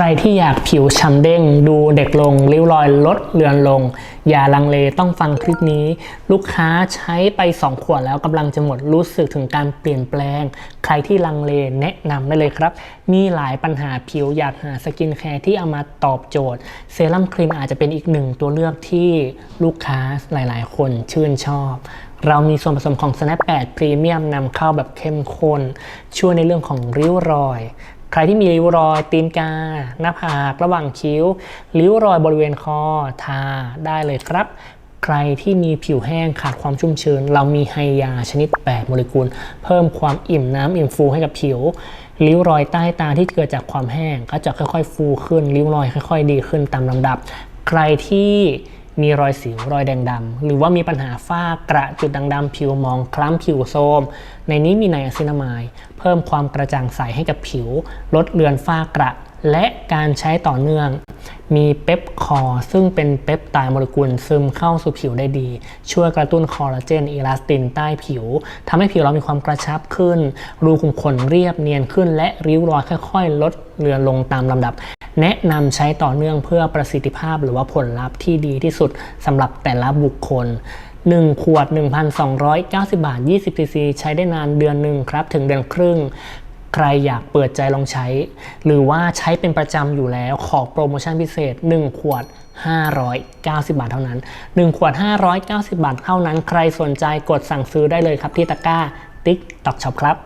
ใครที่อยากผิวช้ำเด้ง ดูเด็กลง ริ้วรอยลดเลือนลง อย่าลังเลต้องฟังคลิปนี้ ลูกค้าใช้ไป 2 ขวดแล้วกำลังจะหมดรู้สึกถึงการเปลี่ยนแปลง ใครที่ลังเลแนะนำได้เลยครับ มีหลายปัญหาผิวอยากหาสกินแคร์ที่เอามาตอบโจทย์ เซรั่มครีมอาจจะเป็นอีกหนึ่งตัวเลือกที่ลูกค้าหลาย ๆ คนชื่นชอบเรามีส่วนผสมของ Snap 8 Premium นำเข้าแบบเข้มข้น ช่วยในเรื่องของริ้วรอย ใครที่มีริ้วรอยตีนกา หน้าผากระหว่างคิ้ว ริ้วรอยบริเวณคอทาได้เลยครับ ใครที่มีผิวแห้งขาดความชุ่มชื้น เรามีไฮยาชนิด 8 โมเลกุล เพิ่มความอิ่มน้ำอิ่มฟูให้กับผิวริ้วรอยใต้ตาที่เกิดจากความแห้งก็จะค่อยๆ ฟูขึ้นริ้วรอยค่อย ๆ ดีขึ้นตามลำดับ ใครที่ มีรอยสิวรอยแดงดำหรือว่ามีปัญหาฝ้ากระจุดด่างดำผิวมองคล้ำผิวโทรมในนี้มีไนอะซินามายเพิ่มความกระจ่างใสให้กับผิว ลดเลือนฝ้ากระและการใช้ต่อเนื่อง มีเปปคอซึ่งเป็นเปปไตโมเลกุลซึมเข้าสู่ผิวได้ดี ช่วยกระตุ้นคอลลาเจนอีลาสตินใต้ผิวทำให้ผิวเรามีความกระชับขึ้น รูขุมขนเรียบเนียนขึ้น และริ้วรอยค่อย ๆ ลดเลือนลงตามลำดับ แนะนำใช้ต่อเนื่องเพื่อประสิทธิภาพหรือว่าผลลัพธ์ที่ดีที่สุดสำหรับแต่ละบุคคล 1 ขวด 1,290 บาท 20 cc ใช้ได้นานเดือนหนึ่งครับ ถึงเดือนครึ่งใครอยากเปิดใจลองใช้ หรือว่าใช้เป็นประจำอยู่แล้วขอโปรโมชั่นพิเศษ 1 ขวด 590 บาทเท่านั้น 1 ขวด 590 บาทเท่านั้น ใครสนใจกดสั่งซื้อได้เลยครับที่ตะกร้า TikTok Shop ครับ